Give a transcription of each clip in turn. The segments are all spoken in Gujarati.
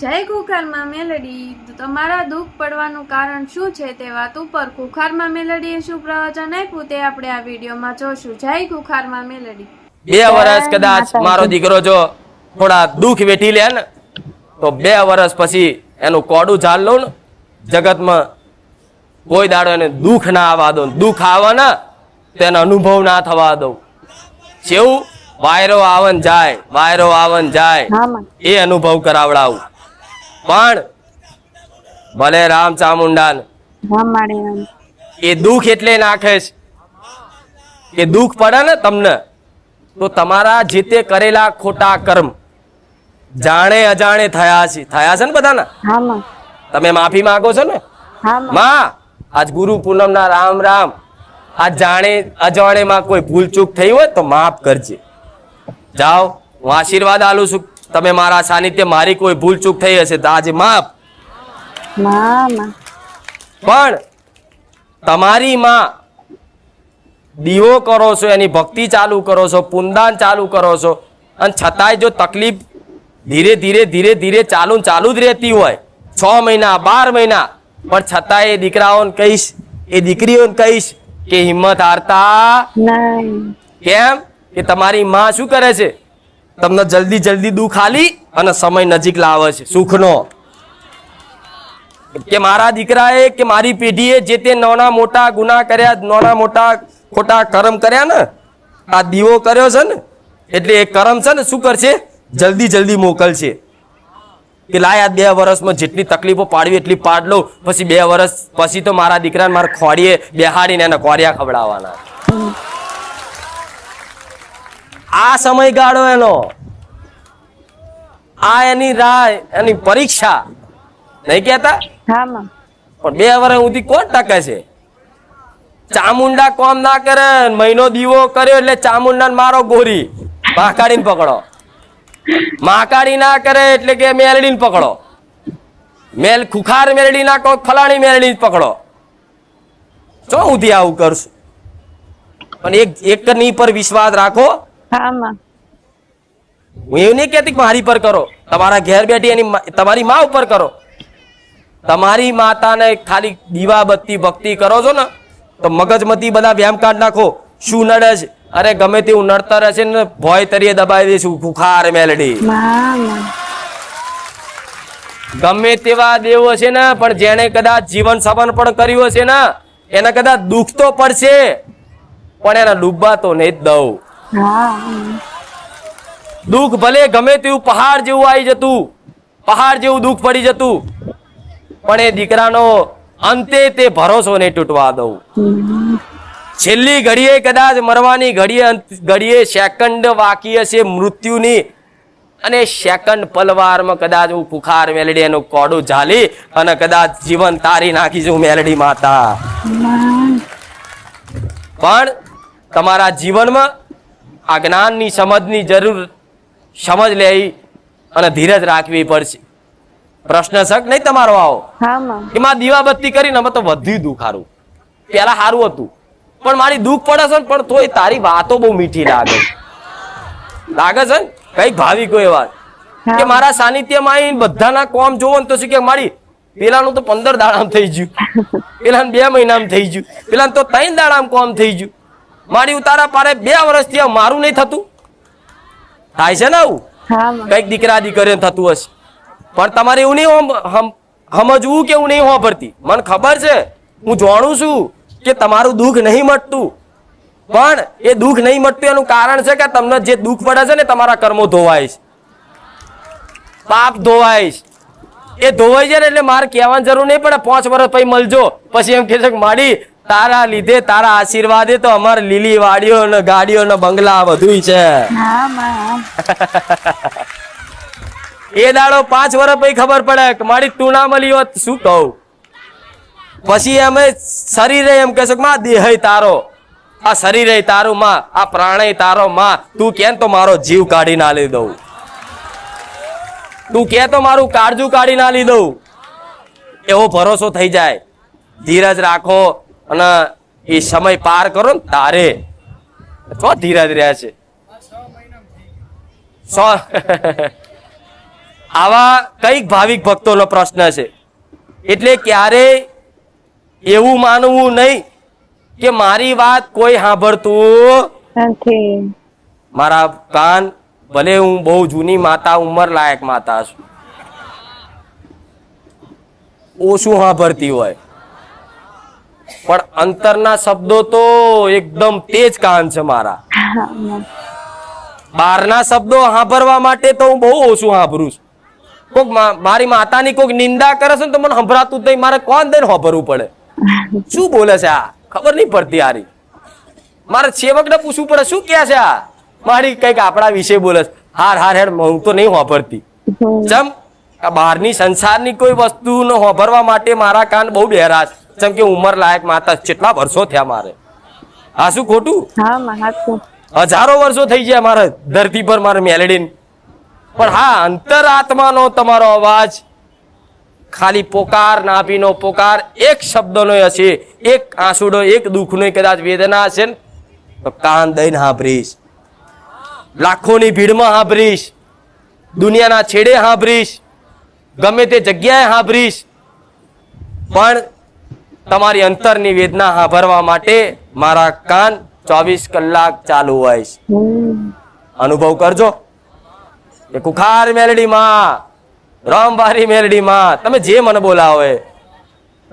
જય કુખારમાં મેલડી. તો તમારા દુઃખ પડવાનું કારણ શું છે તે વાત ઉપર કુખારમાં મેલડીએ શું પ્રવચન આપ્યું તે આપણે આ વિડીયોમાં જોશું. જય કુખારમાં મેલડી. બે વર્ષ કદાચ મારો દીકરો જો થોડા દુઃખ વેઠી લે ને તો બે વર્ષ પછી એનું કોડું ઝાડ લઉં ને જગતમાં કોઈ દાડો એને દુઃખ ના આવવા દઉં. દુઃખ આવે ને તેનો અનુભવ ના થવા દઉં. જેવું વાયરો આવન જાય વાયરો આવન જાય એ અનુભવ કરાવડાવું. પણ ભલે રામ ચામુંડાન રામ માડે રામ. એ દુઃખ એટલે નાખે છે. એ દુઃખ પડે ને તમને તો તમારા જે તે કરેલા ખોટા કર્મ જાણે અજાણે થયા છે. થયા છે ને બધાના? તમે માફી માંગો છો ને? માં. આજ ગુરુ પૂનમ ના રામ રામ આ જાણે અજાણે માં કોઈ ભૂલ ચૂક થઈ હોય તો માફ કરજે. જાઓ હું આશીર્વાદ આલું છું. તમે મારા સાનિધ્ય મારી કોઈ ભૂલ ચૂક થઈ હશે તો આજે માફ. પણ તમારી માં દીવો કરો છો એની ભક્તિ ચાલુ કરો છો પુનદાન ચાલુ કરો છો અને છતાંય જો તકલીફ ધીરે ધીરે ધીરે ધીરે ચાલુ ચાલુ જ રહેતી હોય છ મહિના બાર મહિના પણ છતાંય એ દીકરાઓને કહીશ એ દીકરીઓને કહીશ કે હિંમત હારતા કેમ? કે તમારી માં શું કરે છે? તમને જલ્દી જલ્દી દુઃખ આલી અને સમય નજીક લાવે છે. સુખનો. કે મારા દીકરાએ કે મારી પેઢીએ જે તે નાના મોટા ગુના કર્યા, નાના મોટા ખોટા કર્મ કર્યા ને, આ દીવો કર્યો છે ને, એટલે એ કર્મ છે ને શું કરશે? જલ્દી જલ્દી મોકલશે. કે લાય આ બે વર્ષમાં જેટલી તકલીફો પાડવી એટલી પાડ લઉં પછી બે વર્ષ પછી તો મારા દીકરાને મારા ખોડીએ, બેહાડીને એને કોરિયા ખવડાવવાના. આ સમયગાળો એનો. આ એની રાહ એની પરીક્ષા. નહીં કેતા પણ બે વર્ષ સુધી કોણ ટકે છે? ચામુંડા કોમ ના કરે મહિનો દીવો કર્યો એટલે ચામુંડા મારો ગોરી. મહાકાળીને પકડો. મહાકાળી ના કરે એટલે કે મેલડીને પકડો. મેલ ખુખાર મેલડી ના કહો ફલાણી મેલડી પકડો. ચો ઉધી આવું કરશું પણ એક એકની પર વિશ્વાસ રાખો. હા માં. હું એવું નહીં કહેતી મારી પર કરો. તમારા ઘેર બેઠી એની તમારી મા ઉપર કરો. તમારી માતાને ખાલી દીવા બત્તી ભક્તિ કરો છો ને તો મગજમતી બધા વ્યાયામ કાઢ નાખો. શું નડે છે? અરે ગમે તેવું નડતર હશે ને ભોય તરીએ દબાવી દઈશું. ખુખાર મેલડી. ગમે તેવા દેવો છે ને પણ જેને કદાચ જીવન સબન પણ કર્યું હશે ને એને કદાચ દુઃખ તો પડશે પણ એને ડૂબવા તો નહીં જ દઉં. દુઃખ ભલે ગમે તેવું પહાડ જેવું આવી જતું પહાડ જેવું દુઃખ પડી જતું પણ એ દીકરાનો અંતે તે ભરોસો નહીં તૂટવા દઉં. છેલ્લી ઘડીએ કદાચ મરવાની ઘડીએ ઘડીએ સેકન્ડ બાકી હશે મૃત્યુની અને સેકન્ડ પલવારમાં કદાચ હું પુખાર મેલડી એનું કોડું ઝાલી અને કદાચ જીવન તારી નાખીશું મેલડી માતા. પણ તમારા જીવનમાં આ જ્ઞાનની સમજની જરૂર સમજ લેવી અને ધીરજ રાખવી પડશે. પ્રશ્ન શક નહીં તમારો આવો? એમાં દીવા દીવાબત્તી કરીને અમે તો વધ્યું દુઃખ સારું પેલા સારું હતું. પણ મારી દુઃખ પડે છે પણ તોય તારી વાતો બહુ મીઠી લાગે. લાગે છે ને? કંઈક ભાવિકો એવા કે મારા સાનિધ્યમાં બધાના કોમ જોવો ને તો શું કે મારી પેલાનું તો પંદર દાડામ થઈ ગયું. પેલાને બે મહિનામાં થઈ ગયું. પેલાને તો ત્રણ દાડામ કોમ થઈ ગયું. મારી ઉતારા પારે બે વર્ષથી મારું નહીં થતું. થાય છે ને આવું? કંઈક દીકરા દીકરીને થતું હશે. પણ તમારે એવું નહીં સમજવું કે હું નહીં હોભરતી. મને ખબર છે. હું જાણું છું કે તમારું દુઃખ નહીં મટતું. પણ એ દુઃખ નહીં મટતું એનું કારણ છે કે તમને જે દુઃખ પડે છે ને તમારા કર્મો ધોવાય છે. પાપ ધોવાય છે. એ ધોવાઈ જાય ને એટલે મારે કહેવાની જરૂર નહીં પડે. પાંચ વર્ષ પછી મળજો. પછી એમ કહે છે કે માડી તારા લીધે તારા આશીર્વાદે તો અમારે લીલી વાડીઓ ને ગાડીઓ ને બંગલા બધું છે એ દાડો પાંચ વર્ષ પછી ખબર પડે કે મારી તું ના મળી હોત શું કહું? પછી અમે શરીરે એમ કહેશો કે માં દેહ તારો. આ શરીરે તારું માં. આ પ્રાણે તારો માં. તું કેમ તો મારો જીવ કાઢી ના લઈ દઉં તું કે તો મારું કાળજું કાઢી ના લઈ દઉં એવો ભરોસો થઈ જાય. ધીરજ રાખો. અને એ સમય પાર કરો ને તારે. તો ધીરજ રહે છે. સો આવા કંઈક ભાવિક ભક્તોનો પ્રશ્ન છે. એટલે ક્યારે એવું માનવું નહીં કે મારી વાત કોઈ સાંભળતું. મારા કાન ભલે હું બહુ જૂની માતા ઉંમર લાયક માતા છું. ઓછું સાંભળતી હોય. પણ અંતરના શબ્દો તો એકદમ તેજ કાન છે મારા. બહારના શબ્દો સાંભળવા માટે તો હું બહુ ઓછું સાંભળું છું. કોક મારી માતાની કોક નિંદા કરે છે તો મને સંભળાતું નહીં મારે કોણ દઈને સાંભળવું પડે? શું બોલે છે આ? ખબર નહીં પડતી આરી. મારે સેવકને પૂછવું પડે, શું કહે છે આ? મારી કંઈક આપણા વિશે બોલે હાર હાર હેડ હું તો નહીં સાંભળતી જમ બહારની સંસારની કોઈ વસ્તુનો સાંભળવા માટે મારા કાન બહુ બહેરા છે. ચમ કે ઉંમર લાયક માતા કેટલા વર્ષો થયા મારે. આ શું ખોટું? હજારો વર્ષો થઈ ગયા મારે ધરતી પર મારે મેલેડીન. પણ હા અંતરાત્માનો તમારો અવાજ ખાલી પોકાર નાભીનો પોકાર એક શબ્દનો હશે. એક આંસુડો એક દુઃખનો કદાચ વેદના હશે ને? તો કાન દઈને હાંભરીશ. લાખોની ભીડમાં હાંભરીશ. દુનિયાના છેડે હાંભરીશ. ગમે તે જગ્યાએ હાંભરીશ. પણ તમારી અંતરની વેદના સાંભળવા માટે મારા કાન ચોવીસ કલાક ચાલુ હોય છે. અનુભવ કરજો. કે કુખાર મેલડીમાં, રામબારી મેલડીમાં, તમે જે મને બોલાવો,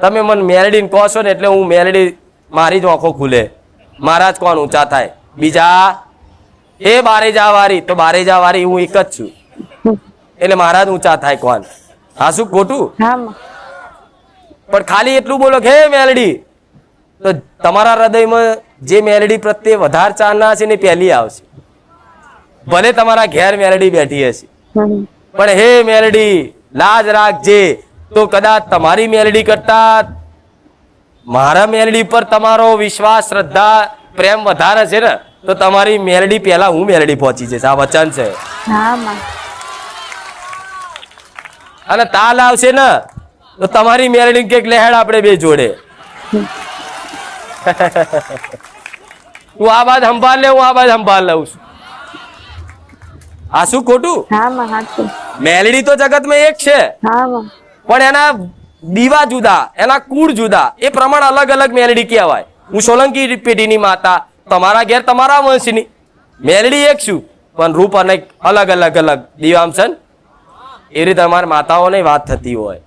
તમે મને મેલડીને કહો છો ને એટલે હું મેલડી મારી જ આંખો ખુલે. મારા જ કોણ ઊંચા થાય? બીજા? એ બારે જા વારી તો બારે જા વારી હું એક જ છું. એટલે મારા જ ઊંચા થાય કોણ? હા, શું ખોટું? માં. પણ ખાલી એટલું બોલો કે હે મેલડી. તો તમારા હૃદયમાં જે મેલડી પ્રત્યે વધારે ચાહના છે ને પહેલી આવશે. ભલે તમારા ઘેર મેલડી બેઠી હશે. પણ હે મેલડી લાજ રાખજે. તો કદાચ તમારી મેલડી કરતા મારા મેલડી પર તમારો વિશ્વાસ શ્રદ્ધા પ્રેમ વધારે છે ને તો તમારી મેલડી પહેલા હું મેલડી પહોંચી જઈશ. આ વચન છે. અને તાલ આવશે ને તો તમારી મેલડી કેક લહેડ આપણે બે જોડે. તું આ વાત સંભાળ લે હું આ વાત સંભાળ લઉં છું. આ શું ખોટું? મેલડી તો જગતમાં એક છે. પણ એના દીવા જુદા એના કુળ જુદા. એ પ્રમાણ અલગ અલગ મેલડી કહેવાય. હું સોલંકી પેઢીની માતા તમારા ઘેર તમારા વંશની. મેલડી એક છું પણ રૂપ અને અલગ અલગ અલગ. દીવાંશન એ રીતે અમારી માતાઓની વાત થતી હોય.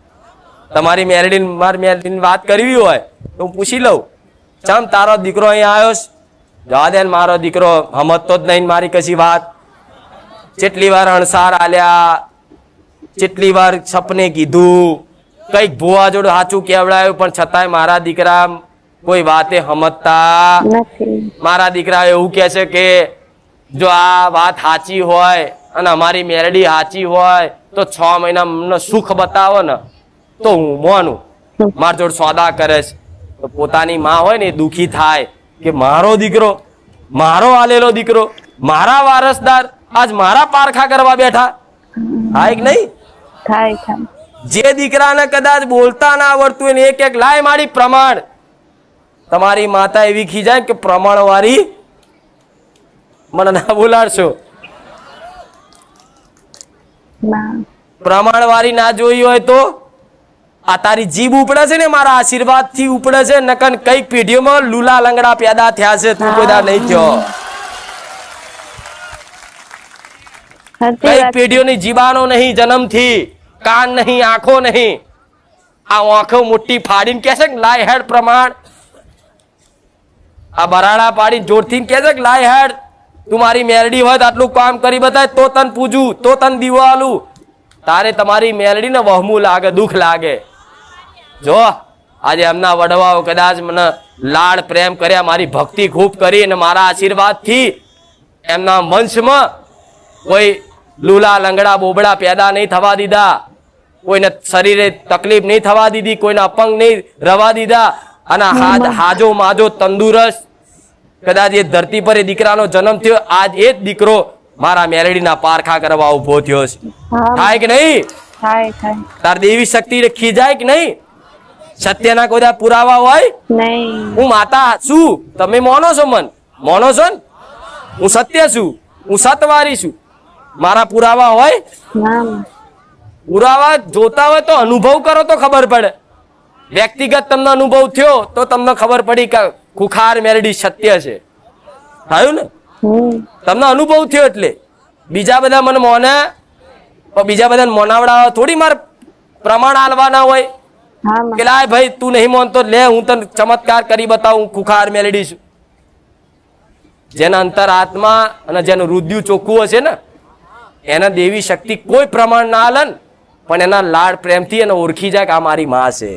તમારી મેલડી મારી મેલડીની વાત કરવી હોય તો હું પૂછી લઉં. ચમ તારો દીકરો અહીંયા આવ્યો છે? જવા દે મારો દીકરો સમજતો જ નહીં મારી કશી વાત. જેટલી વાર અણસાર આલ્યા જેટલી વાર સપને કીધું કંઈક ભૂવા જોડે સાચું કેવડાયું પણ છતાંય મારા દીકરા કોઈ વાતે સમજતા મારા દીકરા એવું કે છે કે જો આ વાત સાચી હોય અને અમારી મેરડી સાચી હોય તો છ મહિના સુખ બતાવો ને. તો હું મોનું માર જોડે સોદા કરે છે. તો પોતાની માં હોય ને દુખી થાય કે મારો દીકરો મારો આલેલો દીકરો મારા વારસદાર આજ મારા પારખા કરવા બેઠા. હા એક નહીં? થાય જે દીકરાને કદાચ બોલતા ના આવડતું હોય એક એક લાય મારી પ્રમાણ. તમારી માતા એવી ખીજાય કે પ્રમાણ વાળી મને ના બોલાડશો. પ્રમાણ વાળી ના જોઈ હોય તો આ તારી જીભ ઉપડે છે ને મારા આશીર્વાદથી ઉપડે છે. નકન કંઈક પેઢીઓમાં લુલા લંગડા પેદા થયા છે. તું કોઈ નહીં થયો. કંઈક પેઢીઓની જીબાનો નહીં જન્મથી. કાન નહીં આંખો નહીં. આ આંખો મોટી ફાડીને છે કે લાય હેડ પ્રમાણ. આ બરાડા પાડીને જોરથી થી છે કે લાય હેડ. તું મારી મેરડી હોય તો આટલું કામ કરી બતાય તો તન પૂજું તો તન દીવો આલું. તારે તમારી મેરડીને વહમું લાગે દુઃખ લાગે. જો આજે એમના વડવાઓ કદાચ મને લાડ પ્રેમ કર્યા મારી ભક્તિ ખૂબ કરી અને મારા આશીર્વાદથી એમના વંશમાં કોઈ લુલા લંગડા બોબડા પેદા નહીં થવા દીધા કોઈને શરીરે તકલીફ નહીં થવા દીધી કોઈને અપંગ નહીં રવા દીધા અને હાજો માજો તંદુરસ્ત. કદાચ એ ધરતી પર એ દીકરાનો જન્મ થયો આજ એ જ દીકરો મારા મેલડીના પારખા કરવા ઊભો થયો છે. થાય કે નહીં? તાર દેવી શક્તિ ખીજાય કે નહીં? સત્યના કોઈ પુરાવા હોય? નહીં. હું માતા છું. તમે મોનો છો મન. મોનો છો ને? હું સત્ય છું. હું સતવારી છું. મારા પુરાવા હોય? પુરાવા જોતા હોય તો અનુભવ કરો તો ખબર પડે. વ્યક્તિગત તમને અનુભવ થયો તો તમને ખબર પડી કે ખુખાર મેરડી સત્ય છે. થયું ને? તમને અનુભવ થયો એટલે. બીજા બધા મને મોને બીજા બધાને મોનાવડા થોડી માર પ્રમાણ આલવાના હોય. કે લાય ભાઈ તું નહીં માનતો લે હું તને ચમત્કાર કરી બતાવું ખુખાર મેલેડી છું. જેના અંતર આત્મા અને જેનું રુદ્યુ ચોખ્ખું હશે ને એના દેવી શક્તિ કોઈ પ્રમાણ ના આલે પણ એના લાડ પ્રેમથી એને ઓળખી જાય કે આ મારી માં છે.